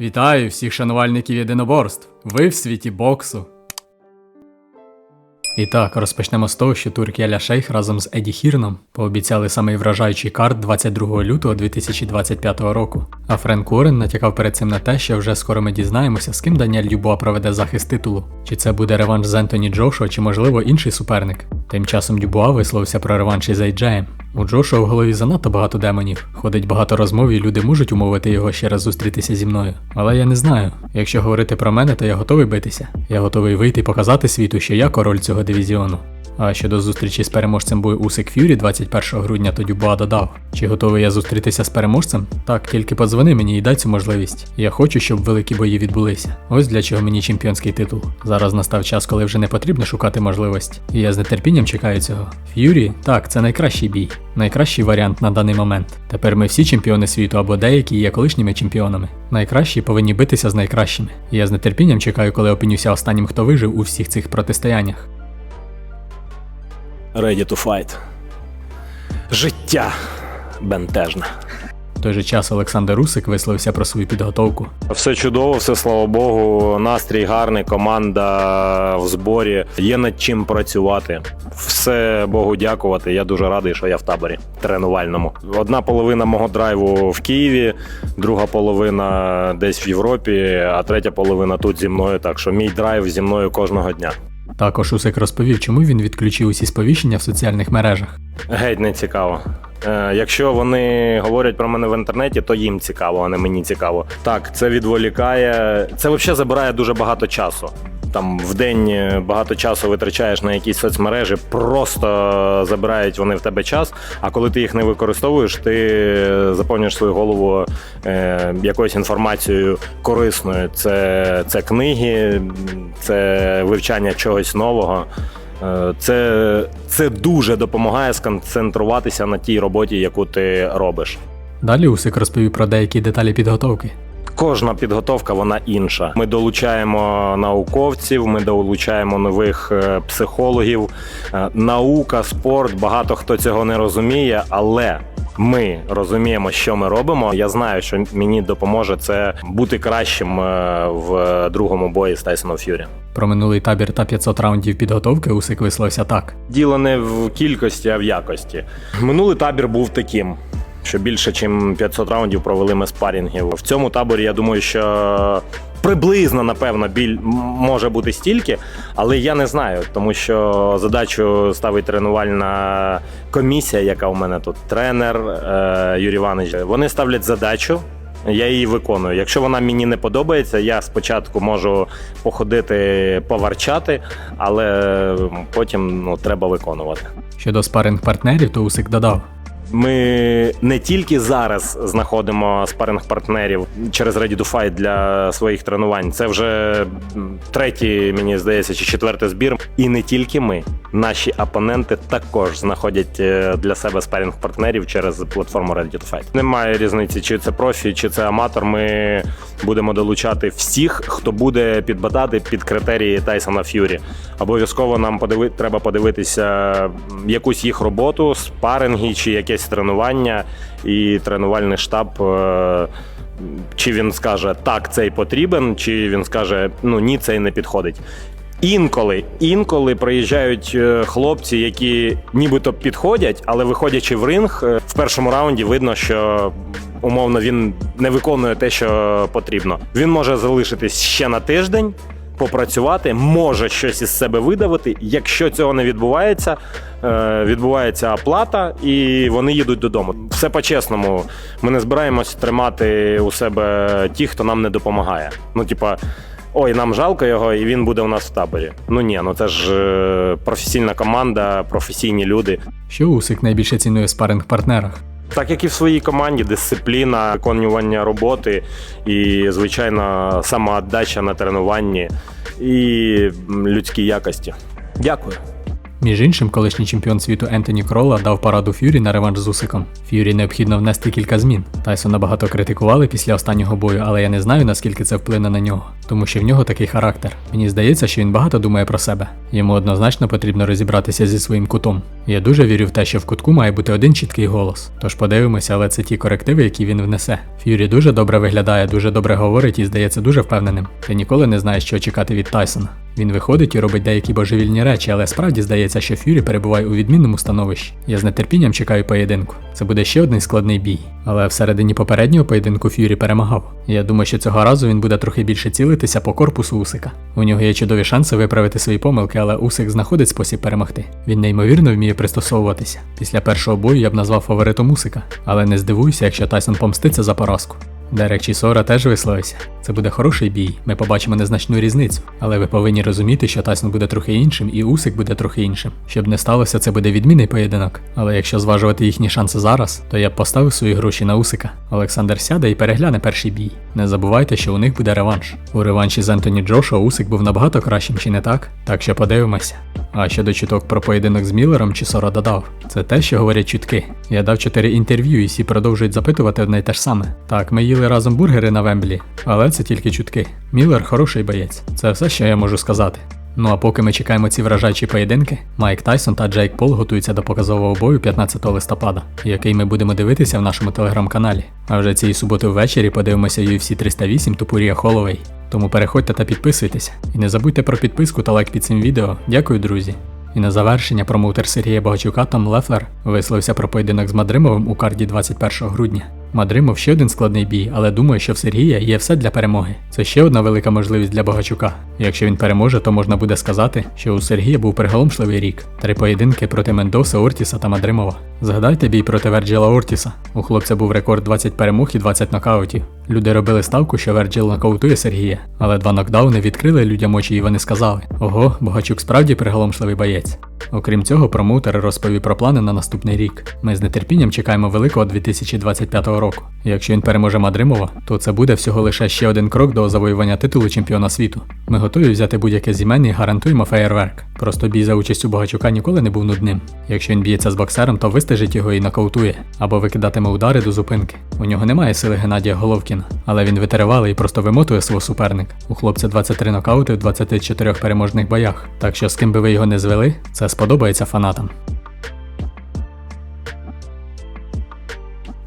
Вітаю всіх шанувальників єдиноборств. Ви в світі боксу. І так, розпочнемо з того, що турки Аля Шейх разом з Еді Хірном пообіцяли самий вражаючий карт 22 лютого 2025 року. А Френк Уоррен натякав перед цим на те, що вже скоро ми дізнаємося, з ким Даніель Дюбуа проведе захист титулу. Чи це буде реванш з Ентоні Джошуа, чи можливо інший суперник. Тим часом Дюбуа висловився про реванш із Ейджеєм. У Джоша в голові занадто багато демонів. Ходить багато розмов, і люди можуть умовити його ще раз зустрітися зі мною. Але я не знаю. Якщо говорити про мене, то я готовий битися. Я готовий вийти і показати світу, що я король цього дивізіону. Щодо зустрічі з переможцем бою Усик Ф'юрі 21 грудня, то Дюбуа додав: чи готовий я зустрітися з переможцем? Так, тільки подзвони мені і дай цю можливість. Я хочу, щоб великі бої відбулися. Ось для чого мені чемпіонський титул. Зараз настав час, коли вже не потрібно шукати можливості. І я з нетерпінням чекаю цього. Ф'юрі, так, це найкращий бій, найкращий варіант на даний момент. Тепер ми всі чемпіони світу або деякі є колишніми чемпіонами. Найкращі повинні битися з найкращими. Я з нетерпінням чекаю, коли опинюся останнім, хто вижив у всіх цих протистояннях. Ready to fight. Життя бентежне. В той же час Олександр Русик висловився про свою підготовку. Все чудово, все слава Богу. Настрій гарний, команда в зборі. Є над чим працювати. Все Богу дякувати. Я дуже радий, що я в таборі тренувальному. Одна половина мого драйву в Києві, друга половина десь в Європі, а третя половина тут зі мною. Так що мій драйв зі мною кожного дня. Також Усик розповів, чому він відключив усі сповіщення в соціальних мережах. Геть не цікаво. Е, якщо вони говорять про мене в інтернеті, то їм цікаво, а не мені цікаво. Так, це відволікає. Це взагалі забирає дуже багато часу. Там в день е, багато часу витрачаєш на якісь соцмережі, просто забирають вони в тебе час. А коли ти їх не використовуєш, ти заповнюєш свою голову е, якоюсь інформацією корисною. Це, це книги, це вивчання чогось нового. Е, Це, це дуже допомагає сконцентруватися на тій роботі, яку ти робиш. Далі Усик розповів про деякі деталі підготовки. Кожна підготовка вона інша. Ми долучаємо науковців, ми долучаємо нових е, психологів. Е, Наука, спорт. Багато хто цього не розуміє, але ми розуміємо, що ми робимо. Я знаю, що мені допоможе це бути кращим е, в другому бої з Тайсоном Ф'юрі. Про минулий табір та 500 раундів підготовки Усик висловився так. Діло не в кількості, а в якості. Минулий табір був таким. Що більше, ніж 500 раундів провели ми спарінгів. В цьому таборі я думаю, що приблизно, напевно, біль може бути стільки, але я не знаю, тому що задачу ставить тренувальна комісія, яка у мене тут тренер е, Юрій Іванович. Вони ставлять задачу. Я її виконую. Якщо вона мені не подобається, я спочатку можу походити, поварчати, але потім ну, треба виконувати. Щодо спаринг партнерів, то Усик додав. Ми не тільки зараз знаходимо спаринг-партнерів через Ready to Fight для своїх тренувань. Це вже третій, мені здається, чи четвертий збір. І не тільки ми. Наші опоненти також знаходять е, для себе спаринг-партнерів через платформу Ready to Fight. Немає різниці, чи це профі, чи це аматор. Ми будемо долучати всіх, хто буде підбадати під критерії Тайсона Ф'юрі. Обов'язково нам подиви... треба подивитися якусь їх роботу, спаринги чи якесь тренування, і тренувальний штаб. е, Чи він скаже так, цей потрібен, чи він скаже ну ні, цей не підходить. Інколи, інколи приїжджають е, хлопці, які нібито підходять, але виходячи в ринг, е, в першому раунді видно, що умовно він не виконує те, що потрібно. Він може залишитись ще на тиждень, попрацювати, може щось із себе видавити. Якщо цього не відбувається, е, відбувається оплата, і вони їдуть додому. Все по-чесному. Ми не збираємось тримати у себе ті, хто нам не допомагає. Ну, типа. Ой, нам жалко його, і він буде у нас в таборі. Ну ні, ну це ж е, професійна команда, професійні люди. Що Усик найбільше цінує в спаринг партнерах? Так як і в своїй команді, дисципліна, виконування роботи і, звичайно, самоотдача на тренуванні і людські якості. Дякую. Між іншим, колишній чемпіон світу Ентоні Крола дав пораду Ф'юрі на реванш з Усиком. Ф'юрі необхідно внести кілька змін. Тайсона багато критикували після останнього бою, але я не знаю, наскільки це вплине на нього. Тому що в нього такий характер. Мені здається, що він багато думає про себе. Йому однозначно потрібно розібратися зі своїм кутом. Я дуже вірю в те, що в кутку має бути один чіткий голос. Тож подивимося, але це ті корективи, які він внесе. Ф'юрі дуже добре виглядає, дуже добре говорить і здається дуже впевненим. Ти ніколи не знаєш, що чекати від Тайсона. Він виходить і робить деякі божевільні речі, але справді здається, що Ф'юрі перебуває у відмінному становищі. Я з нетерпінням чекаю поєдинку. Це буде ще один складний бій. Але всередині попереднього поєдинку Ф'юрі перемагав. Я думаю, що цього разу він буде трохи більше цілитися по корпусу Усика. У нього є чудові шанси виправити свої помилки, але Усик знаходить спосіб перемогти. Він неймовірно вміє пристосовуватися. Після першого бою я б назвав фаворитом Усика, але не здивуюся, якщо Тайсон помститься за поразку. Дерек Чісора теж висловився. Це буде хороший бій, ми побачимо незначну різницю. Але ви повинні розуміти, що Тайсон буде трохи іншим, і Усик буде трохи іншим. Щоб не сталося, це буде відмінний поєдинок. Але якщо зважувати їхні шанси зараз, то я б поставив свої гроші на Усика. Олександр сяде і перегляне перший бій. Не забувайте, що у них буде реванш. У реванші з Ентоні Джошуа Усик був набагато кращим, чи не так? Так що подивимося. А щодо чуток про поєдинок з Міллером, Чісора додав. Це те, що говорять чутки. Я дав чотири інтерв'ю, і всі продовжують запитувати одне й те ж саме. Так, ми їли разом бургери на Вемблі, але це тільки чутки. Міллер хороший боєць. Це все, що я можу сказати. Ну а поки ми чекаємо ці вражаючі поєдинки, Майк Тайсон та Джейк Пол готуються до показового бою 15 листопада, який ми будемо дивитися в нашому телеграм-каналі. А вже цієї суботи ввечері подивимося UFC 308 Тупурія Холовей. Тому переходьте та підписуйтесь. І не забудьте про підписку та лайк під цим відео. Дякую, друзі. І на завершення промоутер Сергія Богачука Том Лефлер висловився про поєдинок з Мадримовим у карді 21 грудня. Мадримов ще один складний бій, але думаю, що в Сергія є все для перемоги. Це ще одна велика можливість для Богачука. Якщо він переможе, то можна буде сказати, що у Сергія був приголомшливий рік. Три поєдинки проти Мендоса, Ортіса та Мадримова. Згадайте бій проти Верджіла Ортіса. У хлопця був рекорд 20 перемог і 20 нокаутів. Люди робили ставку, що Верджіл нокаутує Сергія, але два нокдауни відкрили людям очі і вони сказали: Ого, Богачук справді приголомшливий боєць. Окрім цього, промоутер розповів про плани на наступний рік. Ми з нетерпінням чекаємо великого 2025 року. Якщо він переможе Мадримова, то це буде всього лише ще один крок до завоювання титулу чемпіона світу. Ми готові взяти будь-яке зімення і гарантуємо феєрверк. Просто бій за участю Богачука ніколи не був нудним. Якщо він б'ється з боксером, то вистежить його і нокаутує, або викидатиме удари до зупинки. У нього немає сили Геннадія Головкіна, але він витривалий і просто вимотує свого суперника. У хлопця 23 нокаути в 24 переможних боях. Так що з ким би ви його не звели, це сподобається фанатам.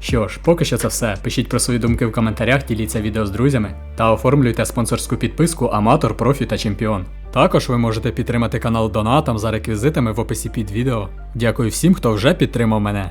Що ж, поки що це все. Пишіть про свої думки в коментарях, діліться відео з друзями та оформлюйте спонсорську підписку Аматор, Профі та Чемпіон. Також ви можете підтримати канал донатом за реквізитами в описі під відео. Дякую всім, хто вже підтримав мене.